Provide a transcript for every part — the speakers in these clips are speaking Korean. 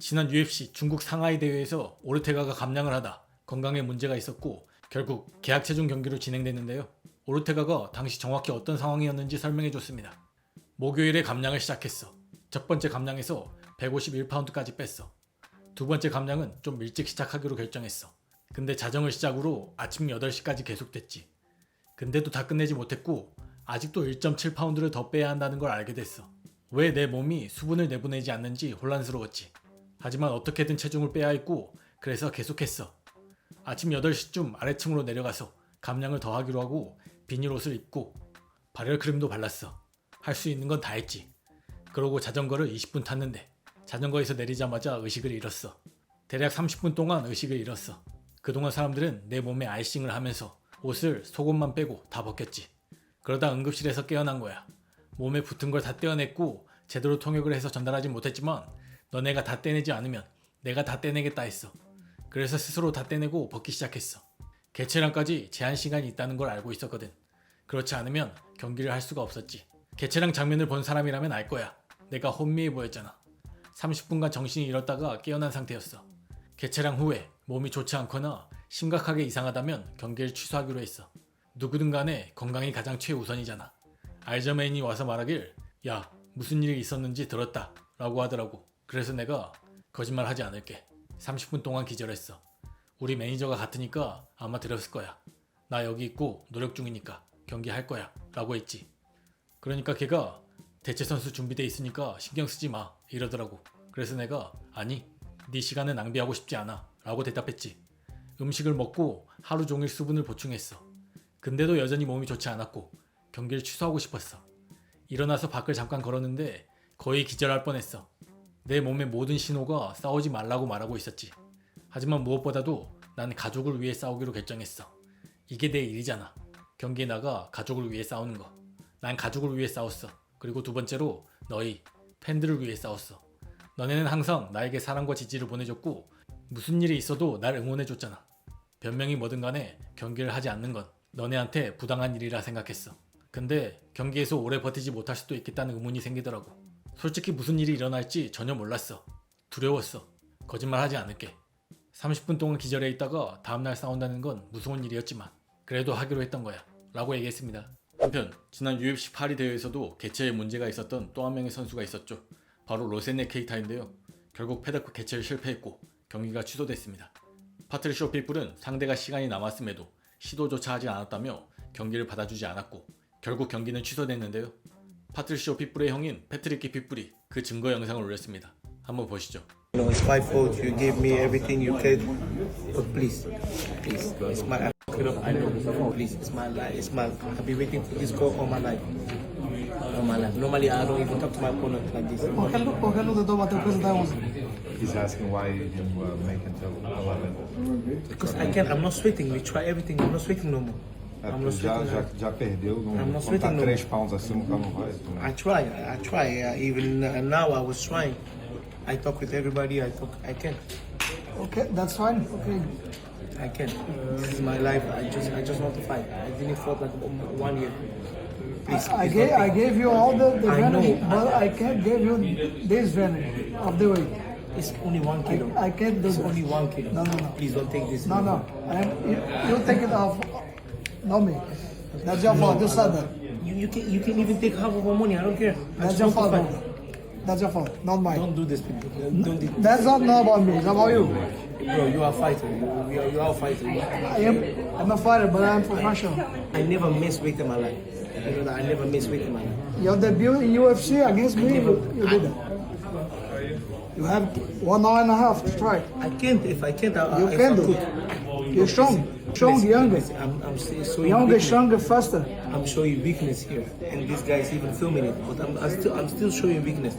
지난 UFC 중국 상하이 대회에서 오르테가가 감량을 하다 건강에 문제가 있었고 결국 계약 체중 경기로 진행됐는데요. 오르테가가 당시 정확히 어떤 상황이었는지 설명해 줬습니다. 목요일에 감량을 시작했어. 첫 번째 감량에서 151파운드까지 뺐어. 두 번째 감량은 좀 일찍 시작하기로 결정했어. 근데 자정을 시작으로 아침 8시까지 계속됐지. 근데도 다 끝내지 못했고 아직도 1.7파운드를 더 빼야 한다는 걸 알게 됐어. 왜 내 몸이 수분을 내보내지 않는지 혼란스러웠지. 하지만 어떻게든 체중을 빼야 했고 그래서 계속했어. 아침 8시쯤 아래층으로 내려가서 감량을 더 하기로 하고 비닐 옷을 입고 발열 크림도 발랐어. 할 수 있는 건 다 했지. 그러고 자전거를 20분 탔는데 자전거에서 내리자마자 의식을 잃었어. 대략 30분 동안 의식을 잃었어. 그동안 사람들은 내 몸에 아이싱을 하면서 옷을 속옷만 빼고 다 벗겼지. 그러다 응급실에서 깨어난 거야. 몸에 붙은 걸 다 떼어냈고 제대로 통역을 해서 전달하지 못했지만 너네가 다 떼내지 않으면 내가 다 떼내겠다 했어. 그래서 스스로 다 떼내고 벗기 시작했어. 개체량까지 제한 시간이 있다는 걸 알고 있었거든. 그렇지 않으면 경기를 할 수가 없었지. 개체량 장면을 본 사람이라면 알 거야. 내가 혼미해 보였잖아. 30분간 정신이 잃었다가 깨어난 상태였어. 개체량 후에 몸이 좋지 않거나 심각하게 이상하다면 경기를 취소하기로 했어. 누구든 간에 건강이 가장 최우선이잖아. 알저메인이 와서 말하길 야 무슨 일이 있었는지 들었다 라고 하더라고. 그래서 내가 거짓말 하지 않을게. 30분 동안 기절했어. 우리 매니저가 같으니까 아마 들었을 거야. 나 여기 있고 노력 중이니까 경기 할 거야 라고 했지. 그러니까 걔가 대체 선수 준비돼 있으니까 신경 쓰지 마 이러더라고. 그래서 내가 아니 네 시간을 낭비하고 싶지 않아 라고 대답했지. 음식을 먹고 하루 종일 수분을 보충했어. 근데도 여전히 몸이 좋지 않았고 경기를 취소하고 싶었어. 일어나서 밖을 잠깐 걸었는데 거의 기절할 뻔했어. 내 몸의 모든 신호가 싸우지 말라고 말하고 있었지. 하지만 무엇보다도 난 가족을 위해 싸우기로 결정했어. 이게 내 일이잖아. 경기에 나가 가족을 위해 싸우는 거. 난 가족을 위해 싸웠어. 그리고 두 번째로 너희 팬들을 위해 싸웠어. 너네는 항상 나에게 사랑과 지지를 보내줬고 무슨 일이 있어도 날 응원해줬잖아. 변명이 뭐든 간에 경기를 하지 않는 건 너네한테 부당한 일이라 생각했어. 근데 경기에서 오래 버티지 못할 수도 있겠다는 의문이 생기더라고. 솔직히 무슨 일이 일어날지 전혀 몰랐어. 두려웠어. 거짓말 하지 않을게. 30분 동안 기절해 있다가 다음날 싸운다는 건 무서운 일이었지만 그래도 하기로 했던 거야. 라고 얘기했습니다. 한편 지난 UFC 파리 대회에서도 개체에 문제가 있었던 또 한 명의 선수가 있었죠. 바로 로세네 케이타인데요. 결국 페더크 개체를 실패했고 경기가 취소됐습니다. 파트리쇼 필뿔은 상대가 시간이 남았음에도 시도조차 하지 않았다며 경기를 받아주지 않았고 결국 경기는 취소됐는데요. 파트리쇼 핏불의 형인 패트리키 핏불이 그 증거 영상을 올렸습니다. 한번 보시죠. You know, it's my fault. You gave me everything you could. But please, please, it's my. I know, please, it's my life. It's my. I've been waiting for this call all my life. All my life. Normally, I don't even talk to my opponent like this. Qualquer, qualquer lutador bateu peso da 11. He's asking why you didn't uh, make until 11. Because I can't. I'm not sweating. We try everything. I'm not sweating no more. É, I'm not já, sweating. já, já perdeu, não, I'm not quando tá sweating, no. 3 pounds acima, o não vai. I try. I try. Uh, even uh, now, I was trying. I talk with everybody. I talk. I can. Okay, that's fine. Okay. I can. This is my life. I just. I just want to fight. I didn't fight like one year. Please. I please gave I gave you all the, the I vanity, know. but I can't give you this vanity of the weight. It's only one kilo. I, I can't do It's this. only one kilo. No, no, no. Please don't take this. No, no. And you, you take it off, not me. That's your fault. You said that. You, you can you can even take half of my money. I don't care. I That's just your want fault. to fight. bro. That's your fault, not mine. Don't do this, people. Don't, do That's not, not about me. It's about you. Bro, you are a fighter. You, you, are, you are a fighter. I am. I'm a fighter, but I'm professional. I never miss weight in my life. You know that I never miss weight in my life. Your debut in UFC against me, you, you did that. You have one hour and a half to try. I can't. If I can't, I, You I, can I do could. it. You're strong, strong, younger, I'm, I'm s- showing younger, weakness. stronger, faster. I'm showing weakness here, and this guy is even filming it. But I'm, I'm still, I'm still showing weakness.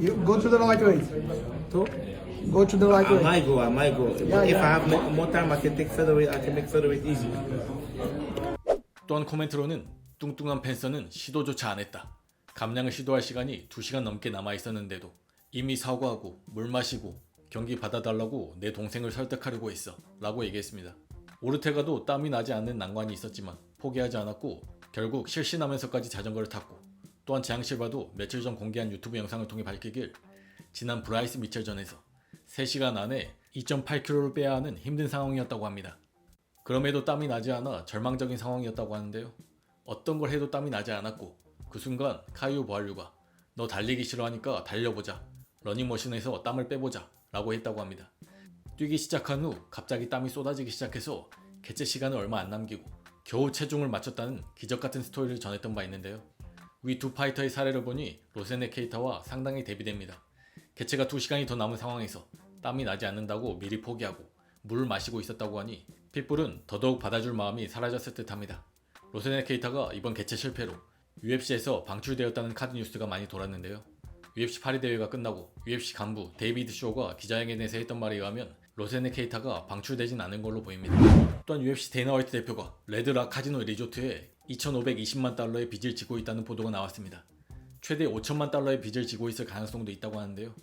You go to the lightweight. So, Go to the I lightweight. might go. I might go. Yeah, if yeah. I have more, more time, I can take featherweight. I can make featherweight easy. 또한 코멘트로는 뚱뚱한 펜서는 시도조차 안 했다. 감량을 시도할 시간이 2시간 넘게 남아 있었는데도 이미 사과하고 물 마시고 경기 받아달라고 내 동생을 설득하려고 했어 라고 얘기했습니다. 오르테가도 땀이 나지 않는 난관이 있었지만 포기하지 않았고 결국 실신하면서까지 자전거를 탔고 또한 재앙 실바도 며칠 전 공개한 유튜브 영상을 통해 밝히길 지난 브라이스 미첼전에서 3시간 안에 2.8kg를 빼야 하는 힘든 상황이었다고 합니다. 그럼에도 땀이 나지 않아 절망적인 상황이었다고 하는데요. 어떤 걸 해도 땀이 나지 않았고 그 순간 카이오 보알류가 너 달리기 싫어하니까 달려보자. 러닝머신에서 땀을 빼보자. 라고 했다고 합니다. 뛰기 시작한 후 갑자기 땀이 쏟아지기 시작해서 개최 시간을 얼마 안 남기고 겨우 체중을 맞췄다는 기적 같은 스토리를 전했던 바 있는데요. 위 두 파이터의 사례를 보니 로세네 케이타와 상당히 대비됩니다. 개최가 2시간이 더 남은 상황에서 땀이 나지 않는다고 미리 포기하고 물을 마시고 있었다고 하니 핏불은 더더욱 받아줄 마음이 사라졌을 듯합니다. 로세네 케이타가 이번 개최 실패로 UFC에서 방출되었다는 카드 뉴스가 많이 돌았는데요. UFC 파리 대회가 끝나고 UFC 간부 데이비드 쇼가 기자회견에서 했던 말에 의하면 로세네 케이타가 방출되진 않은 걸로 보입니다. 또한 UFC 데이나 화이트 대표가 레드락 카지노 리조트에 2,520만 달러의 빚을 지고 있다는 보도가 나왔습니다. 최대 5천만 달러의 빚을 지고 있을 가능성도 있다고 하는데요.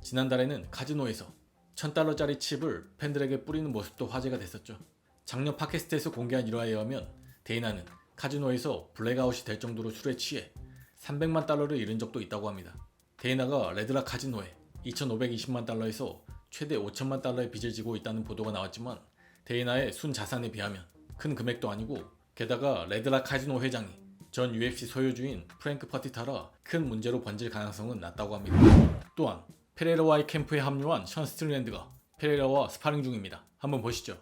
지난달에는 카지노에서 1000달러짜리 칩을 팬들에게 뿌리는 모습도 화제가 됐었죠. 작년 팟캐스트에서 공개한 일화에 의하면 데이나는 카지노에서 블랙아웃이 될 정도로 술에 취해 300만 달러를 잃은 적도 있다고 합니다. 데이나가 레드락 카지노에 2,520만 달러에서 최대 5천만 달러의 빚을 지고 있다는 보도가 나왔지만 데이나의 순 자산에 비하면 큰 금액도 아니고 게다가 레드락 카지노 회장이 전 UFC 소유주인 프랭크 퍼티타라 큰 문제로 번질 가능성은 낮다고 합니다. 또한 페레라와의 캠프에 합류한 션 스틸랜드가 페레라와 스파링 중입니다. 한번 보시죠.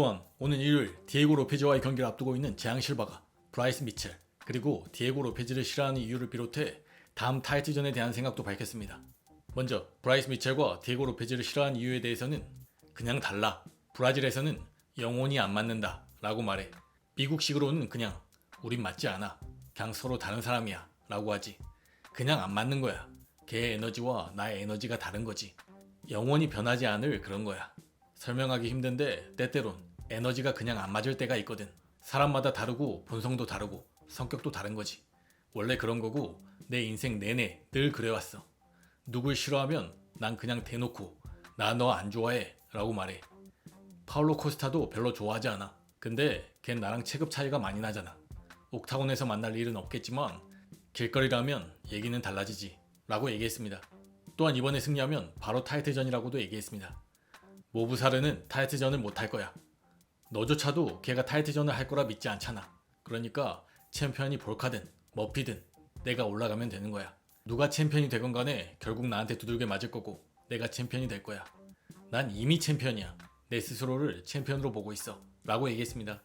또한 오는 일요일 디에고 로페즈와의 경기를 앞두고 있는 재앙 실바가 브라이스 미첼 그리고 디에고 로페즈를 싫어하는 이유를 비롯해 다음 타이틀전에 대한 생각도 밝혔습니다. 먼저 브라이스 미첼과 디에고 로페즈를 싫어하는 이유에 대해서는 그냥 달라. 브라질에서는 영혼이 안 맞는다 라고 말해. 미국식으로는 그냥 우린 맞지 않아. 그냥 서로 다른 사람이야 라고 하지. 그냥 안 맞는 거야. 걔의 에너지와 나의 에너지가 다른 거지. 영원히 변하지 않을 그런 거야. 설명하기 힘든데 때때론 에너지가 그냥 안 맞을 때가 있거든. 사람마다 다르고 본성도 다르고 성격도 다른 거지. 원래 그런 거고 내 인생 내내 늘 그래왔어. 누굴 싫어하면 난 그냥 대놓고 나 너 안 좋아해 라고 말해. 파울로 코스타도 별로 좋아하지 않아. 근데 걘 나랑 체급 차이가 많이 나잖아. 옥타곤에서 만날 일은 없겠지만 길거리라면 얘기는 달라지지 라고 얘기했습니다. 또한 이번에 승리하면 바로 타이틀전이라고도 얘기했습니다. 모부사르는 타이틀전을 못할 거야. 너조차도 걔가 타이틀전을 할 거라 믿지 않잖아. 그러니까 챔피언이 볼카든 머피든 내가 올라가면 되는 거야. 누가 챔피언이 되건 간에 결국 나한테 두들겨 맞을 거고 내가 챔피언이 될 거야. 난 이미 챔피언이야. 내 스스로를 챔피언으로 보고 있어. 라고 얘기했습니다.